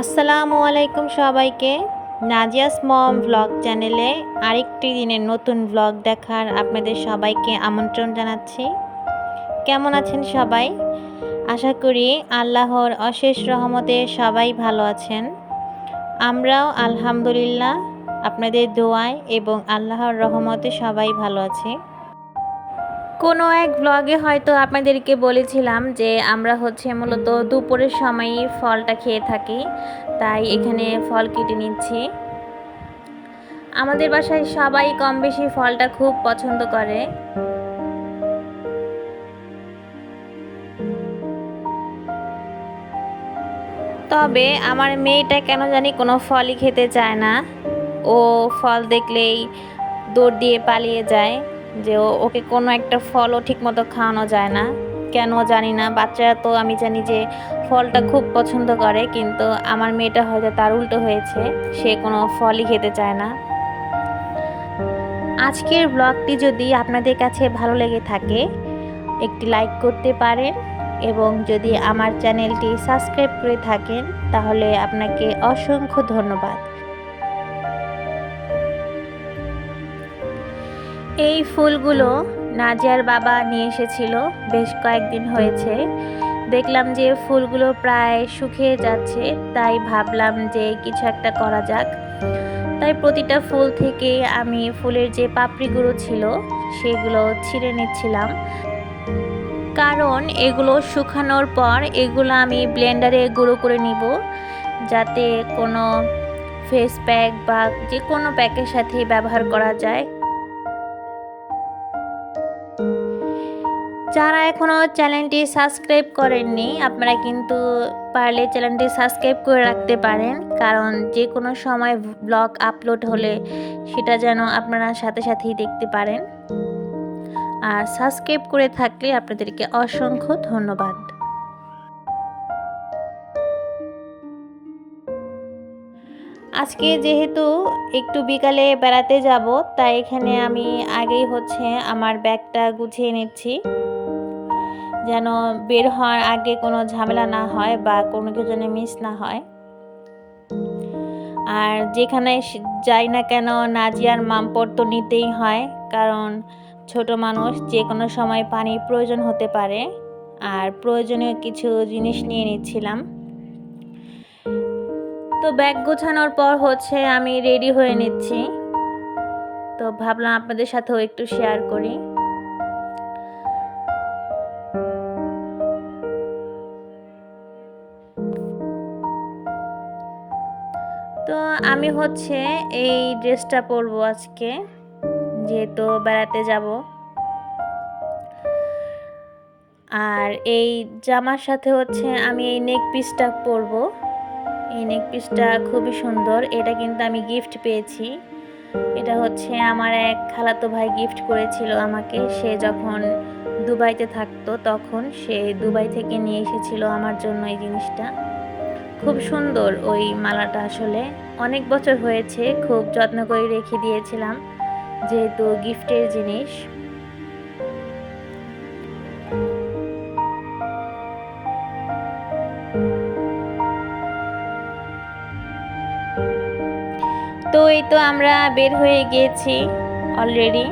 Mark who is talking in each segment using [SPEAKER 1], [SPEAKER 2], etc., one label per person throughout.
[SPEAKER 1] আসসালামু আলাইকুম সবাইকে। নাজিয়াস মম ভ্লগ চ্যানেলে আরেকটি দিনের নতুন ভ্লগ দেখার আপনাদের সবাইকে আমন্ত্রণ জানাচ্ছি। কেমন আছেন সবাই? আশা করি আল্লাহর অশেষ রহমতে সবাই ভালো আছেন। আমরাও আলহামদুলিল্লাহ আপনাদের দোয়ায় এবং আল্লাহর রহমতে সবাই ভালো আছি। কোনো এক ব্লগে হয়তো আপনাদেরকে বলেছিলাম যে আমরা হচ্ছে মূলত দুপুরের সময়ই ফলটা খেয়ে থাকি, তাই এখানে ফল কেটে নিচ্ছি। আমাদের বাসায় সবাই কম বেশি ফলটা খুব পছন্দ করে। তবে আমার মেয়েটা কেন জানি কোনো ফলই খেতে চায় না। ও ফল দেখলেই দৌড় দিয়ে পালিয়ে যায়। যে ওকে কোনো একটা ফলও ঠিকমতো খাওয়ানো যায় না। কেন জানি না, বাচ্চারা তো আমি জানি যে ফলটা খুব পছন্দ করে, কিন্তু আমার মেয়েটা হয়তো তার উল্টো হয়েছে, সে কোনো ফলই খেতে চায় না। আজকের ব্লগটি যদি আপনাদের কাছে ভালো লেগে থাকে, একটি লাইক করতে পারেন এবং যদি আমার চ্যানেলটি সাবস্ক্রাইব করে থাকেন, তাহলে আপনাকে অসংখ্য ধন্যবাদ। এই ফুলগুলো নাজিয়ার বাবা নিয়ে এসেছিল বেশ কয়েকদিন হয়েছে। দেখলাম যে ফুলগুলো প্রায় শুকিয়ে যাচ্ছে, তাই ভাবলাম যে কিছু একটা করা যাক। তাই প্রতিটা ফুল থেকে আমি ফুলের যে পাপড়িগুলো ছিল, সেগুলো ছিঁড়ে নিচ্ছিলাম। কারণ এগুলো শুকানোর পর এগুলো আমি ব্লেন্ডারে গুঁড়ো করে নিব, যাতে কোনো ফেস প্যাক বা যে কোনো প্যাকের সাথে ব্যবহার করা যায়। যারা এখনও চ্যানেলটি সাবস্ক্রাইব করেননি, আপনারা কিন্তু পারলে চ্যানেলটি সাবস্ক্রাইব করে রাখতে পারেন। কারণ যে কোনো সময় ব্লগ আপলোড হলে সেটা যেন আপনারা সাথে সাথেই দেখতে পারেন। আর সাবস্ক্রাইব করে থাকলে আপনাদেরকে অসংখ্য ধন্যবাদ। আজকে যেহেতু একটু বিকালে বেড়াতে যাব, তাই এখানে আমি আগেই হচ্ছে আমার ব্যাগটা গুছিয়ে নিচ্ছি। যেন বের হওয়ার আগে কোনো ঝামেলা না হয় বা কোনো কিছু যেন মিস না হয়। আর যেখানে যাই না কেন নাজিয়ার মামপর তো নিতেই হয়, কারণ ছোট মানুষ যে কোনো সময় পানির প্রয়োজন হতে পারে। আর প্রয়োজনীয় কিছু জিনিস নিয়ে নিচ্ছিলাম। তো ব্যাগ গোছানোর পর হচ্ছে আমি রেডি হয়ে নিচ্ছি। তো ভাবলাম আপনাদের সাথেও একটু শেয়ার করি। আমি হচ্ছে এই ড্রেসটা পরবো আজকে, যেহেতু বেড়াতে যাব। আর এই জামার সাথে হচ্ছে আমি এই নেক পিসটা পরবো। এই নেক পিসটা খুবই সুন্দর, এটা কিন্তু আমি গিফট পেয়েছি। এটা হচ্ছে আমার এক খালাতো ভাই গিফট করেছিল আমাকে, সে যখন দুবাইতে থাকতো তখন সে দুবাই থেকে নিয়ে এসেছিল আমার জন্য এই জিনিসটা। খুব সুন্দর ওই মালাটা আসলে। অনেক বছর হয়েছে, খুব যত্ন করে রেখে দিয়েছিলাম, যেহেতু গিফটের জিনিস। তো এই তো আমরা বের হয়ে গিয়েছি অলরেডি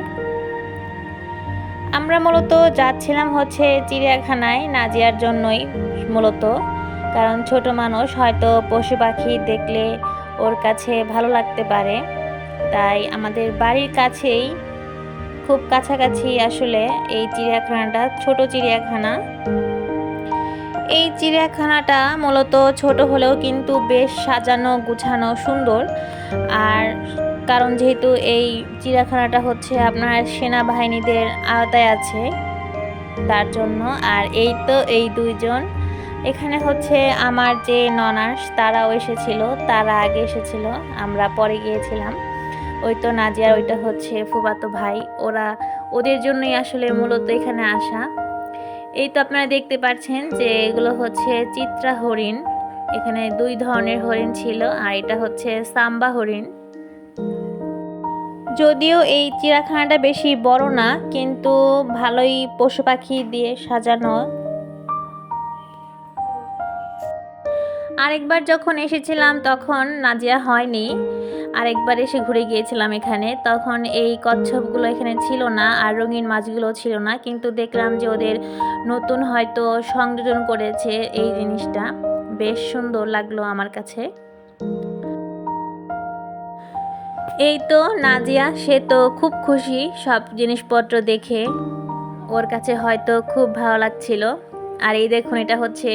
[SPEAKER 1] আমরা মূলত যাচ্ছিলাম হচ্ছে চিড়িয়াখানায়, নাজিয়ার জন্যই মূলত। কারণ ছোট মানুষ হয়তো পশু পাখি দেখলে ওর কাছে ভালো লাগতে পারে। তাই আমাদের বাড়ির কাছেই খুব কাছাকাছি আসলে এই চিড়িয়াখানাটা, ছোট চিড়িয়াখানা। এই চিড়িয়াখানাটা মূলত ছোট হলেও কিন্তু বেশ সাজানো, গুছানো, সুন্দর। আর কারণ যেহেতু এই চিড়িয়াখানাটা হচ্ছে আপনার সেনাবাহিনীদের আওতায় আছে, তার জন্য। আর এই তো এই দুইজন এখানে হচ্ছে আমার যে ননাস, তারাও এসেছিল, তারা আগে এসেছিল, আমরা পরে গিয়েছিলাম। ওই তো নাজিয়ার ওইটা হচ্ছে ফুবাতো ভাই, ওরা ওদের জন্যই আসলে মূলত এখানে আসা। এই তো আপনারা দেখতে পাচ্ছেন যে এগুলো হচ্ছে চিত্রা হরিণ, এখানে দুই ধরনের হরিণ ছিল, আর এটা হচ্ছে সাম্বা হরিণ। যদিও এই চিড়িয়াখানাটা বেশি বড় না, কিন্তু ভালোই পশু পাখি দিয়ে সাজানো। আরেকবার যখন এসেছিলাম, তখন নাজিয়া হয়নি। আরেকবার এসে ঘুরে গিয়েছিলাম এখানে। তখন এই কচ্ছপগুলো এখানে ছিল না আর রঙিন মাছগুলো ছিল না। কিন্তু দেখলাম যে ওদের নতুন হয়তো সংযোজন করেছে এই জিনিসটা। বেশ সুন্দর লাগল আমার কাছে। এই তো নাজিয়া, সে তো খুব খুশি সব জিনিসপত্র দেখে। ওর কাছে হয়তো খুব ভালো লাগছিল। আর এই দেখুন, এটা হচ্ছে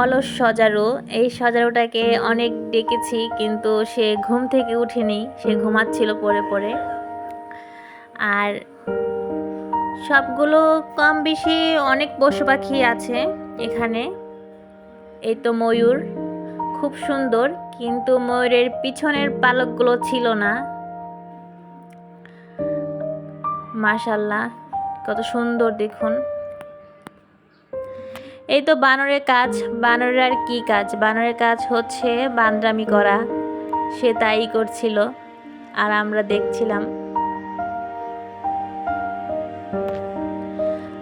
[SPEAKER 1] অলস সজারু। এই সজারুটাকে অনেক ডেকেছি, কিন্তু সে ঘুম থেকে উঠেনি, সে ঘুমাচ্ছিল পরে পরে আর সবগুলো কম বেশি অনেক পশু পাখি আছে এখানে। এই তো ময়ূর, খুব সুন্দর, কিন্তু ময়ূরের পিছনের পালকগুলো ছিল না। মাশাল্লাহ, কত সুন্দর দেখুন। এই তো বানরের কাজ। বানরের আর কি কাজ? বানরের কাজ হচ্ছে বান্দরামি করা। সে তাই করছিল। আর আমরা দেখছিলাম।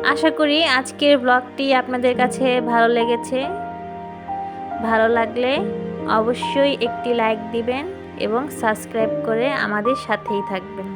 [SPEAKER 1] আশা করি আজকের ব্লগটি আপনাদের কাছে ভালো লেগেছে। ভালো লাগলে অবশ্যই একটি লাইক দিবেন এবং সাবস্ক্রাইব করে আমাদের সাথেই থাকবেন।